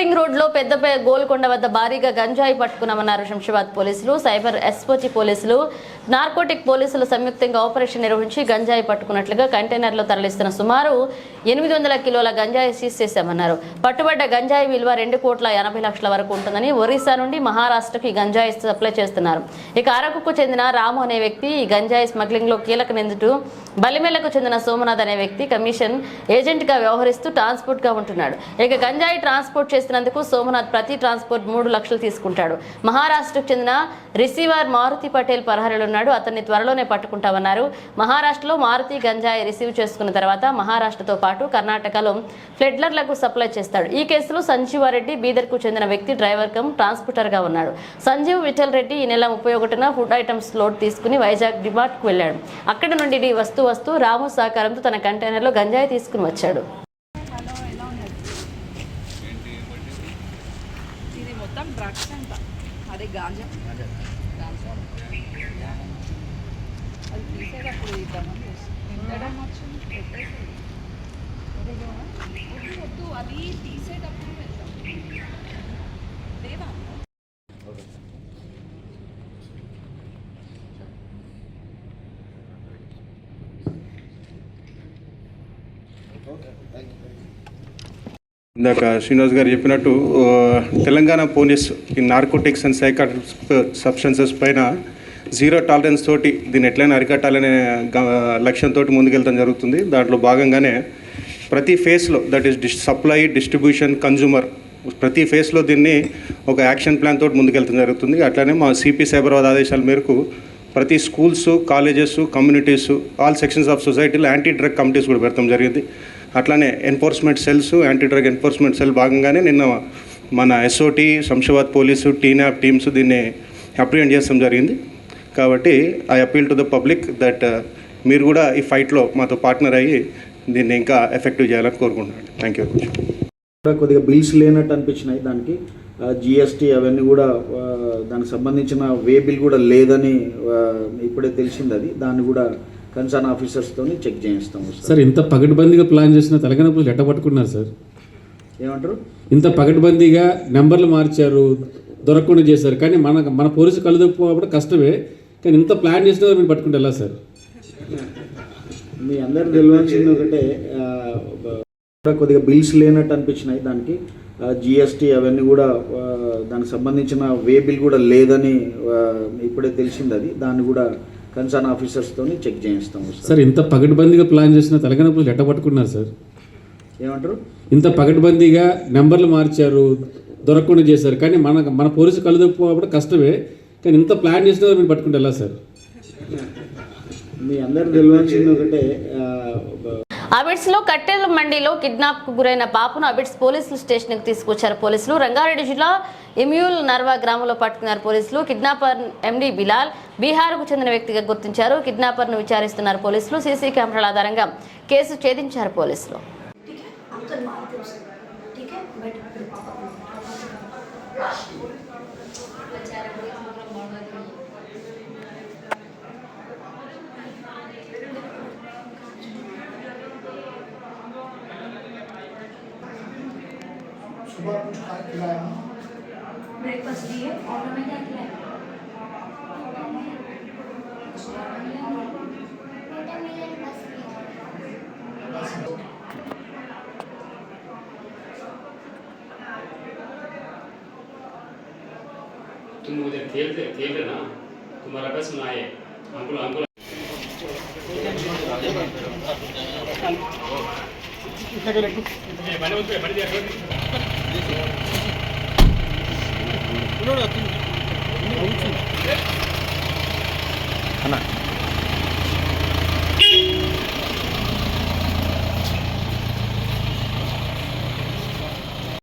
Ring రోడ్లో పెద్ద గోల్కొండ వద్ద భారీగా గంజాయి పట్టుకున్నామన్నారు శంషాబాద్ పోలీసులు. సైబర్ ఎస్పోచి పోలీసులు నార్కోటిక్ పోలీసులు సంయుక్తంగా ఆపరేషన్ నిర్వహించి గంజాయి పట్టుకున్నట్లుగా కంటైనర్లో తరలిస్తున్న సుమారు ఎనిమిది వందల కిలోల గంజాయి సీజ్ చేశామన్నారు. పట్టుబడ్డ గంజాయి విలువ రెండు కోట్ల ఎనభై లక్షల వరకు ఉంటుందని ఒరిస్సా నుండి మహారాష్ట్రకు ఈ గంజాయి సప్లై చేస్తున్నారు. ఇక అరకుకు చెందిన రాము అనే వ్యక్తి ఈ గంజాయి స్మగ్లింగ్లో కీలక నిందితుడు. బలిమేలకు చెందిన సోమనాథ్ అనే వ్యక్తి కమిషన్ ఏజెంట్గా వ్యవహరిస్తూ ట్రాన్స్పోర్ట్గా ఉంటున్నాడు. ఇక గంజాయి ట్రాన్స్పోర్ట్ చేసినందుకు సోమనాథ్ ప్రతి ట్రాన్స్పోర్ట్ మూడు లక్షలు తీసుకుంటాడు. మహారాష్ట్రకు చెందిన రిసీవర్ మారుతి పటేల్ పరహరిలో ఉన్నాడు అతన్ని త్వరలోనే పట్టుకుంటామన్నారు. మహారాష్ట్రలో మారుతి గంజాయి రిసీవ్ చేసుకున్న తర్వాత మహారాష్ట్రతో పాటు కర్ణాటకలో ఫ్లెడ్లర్లకు సప్లై చేస్తాడు. ఈ కేసులో సంజీవారెడ్డి బీదర్కు చెందిన వ్యక్తి డ్రైవర్ కమ్ ట్రాన్స్పోర్టర్గా ఉన్నాడు. సంజీవ్ విఠల్ రెడ్డి ఈ నెల ముప్పై ఒకటిన ఫుడ్ ఐటమ్స్ లోడ్ తీసుకుని వైజాగ్ డిమార్ట్కు వెళ్ళాడు. అక్కడి నుండి ఈ వస్తూ వస్తూ రాము సహకారంతో తన కంటైనర్లో గంజాయి తీసుకుని వచ్చాడు. ఇది మొత్తం డ్రగ్స్ అంట. అదే గాంజా. గాంజా. వద్దు, అది తీసేటప్పుడు ఇందాక శ్రీనివాస్ గారు చెప్పినట్టు తెలంగాణ పోలీస్ ఈ నార్కోటిక్స్ అండ్ సైకాట్రిక్ సబ్స్టెన్సెస్ పైన జీరో టాలరెన్స్ తోటి దీన్ని ఎట్లయినా అరికట్టాలనే లక్ష్యంతో ముందుకెళ్తాం జరుగుతుంది. దాంట్లో భాగంగానే ప్రతి ఫేస్లో that is this supply distribution consumer ప్రతి ఫేస్లో దీన్ని ఒక యాక్షన్ ప్లాన్ తోటి ముందుకెళ్తాం జరుగుతుంది. అట్లనే మా సిపి సైబరాబాద్ ఆదేశాల మేరకు ప్రతి schools colleges communities all sections of సొసైటీలో యాంటీ డ్రగ్ కమిటీస్ కూడా పెడతాం జరిగింది. అట్లానే enforcement cells anti drug enforcement cell భాగంగానే నిన్న మన ఎస్ఓటీ శంషాబాద్ పోలీసు టీనాప్ టీమ్స్ దీన్ని అప్రిహెండ్ చేస్తాం జరిగింది. కాబట్టి I appeal to the public that మీరు కూడా ఈ ఫైట్లో మాతో పార్ట్నర్ అయ్యి దీన్ని ఇంకా ఎఫెక్టివ్ చేయాలని కోరుకుంటున్నాను. థ్యాంక్ యూ కొద్దిగా బిల్స్ లేనట్టు అనిపించినాయి దానికి. జిఎస్టీ అవన్నీ కూడా దానికి సంబంధించిన వే బిల్ కూడా లేదని ఇప్పుడే తెలిసింది అది. దాన్ని కూడా కన్సర్న్ ఆఫీసర్స్తో చెక్ చేయిస్తాం సార్. సార్ ఇంత పగడ్బందీగా ప్లాన్ చేసిన తెలంగాణ పోలీసులు ఎట్ట పట్టుకున్నారు సార్? ఏమంటారు? ఇంత పగడ్బందీగా నెంబర్లు మార్చారు దొరకకుండా చేశారు. కానీ మన మన పోలీసు కళ్ళు తప్పుకోవడం కష్టమే. కానీ ఇంత ప్లాన్ చేసిన మీరు పట్టుకుంటే ఎలా సార్? మీ అందరికి తెలియాల్సింది ఒకటే కొద్దిగా బిల్స్ లేనట్టు అనిపించినాయి దానికి. జిఎస్టీ అవన్నీ కూడా దానికి సంబంధించిన వే బిల్ కూడా లేదని ఇప్పుడే తెలిసింది అది. దాన్ని కూడా కన్సర్న్ ఆఫీసర్స్తో చెక్ చేయిస్తాం సార్. సార్ ఇంత పగడ్బందీగా ప్లాన్ చేసిన తెలంగాణ పోలీసులు ఎట్ట పట్టుకున్నారు సార్? ఏమంటారు? ఇంత పగడ్బందీగా నెంబర్లు మార్చారు దొరకకుండా చేశారు. కానీ మన మన పోలీసు కళ్ళు తప్పుకోవడం కష్టమే. కానీ ఇంత ప్లాన్ చేసిన మీరు పట్టుకుంటే ఎలా సార్? మీ అందరికి తెలియాల్సింది ఒకటే అబిడ్స్లో కట్టెల మండిలో కిడ్నాప్కు గురైన పాపను అబిడ్స్ పోలీసులు స్టేషన్కి తీసుకొచ్చారు పోలీసులు. రంగారెడ్డి జిల్లా ఇమ్యూల్ నర్వా గ్రామంలో పట్టుకున్నారు పోలీసులు. కిడ్నాపర్ ఎండి బిలాల్ బీహార్కు చెందిన వ్యక్తిగా గుర్తించారు. కిడ్నాపర్ను విచారిస్తున్నారు పోలీసులు. సీసీ కెమెరాల ఆధారంగా కేసు ఛేదించారు పోలీసులు. सुबह कुछ खा खिलाया ब्रेकफास्ट दिए ऑटो में क्या खिलाया तुम उधर खेलते खेल रहे ना? तुम्हारा बस आए। अंकुल अंकुल అన్న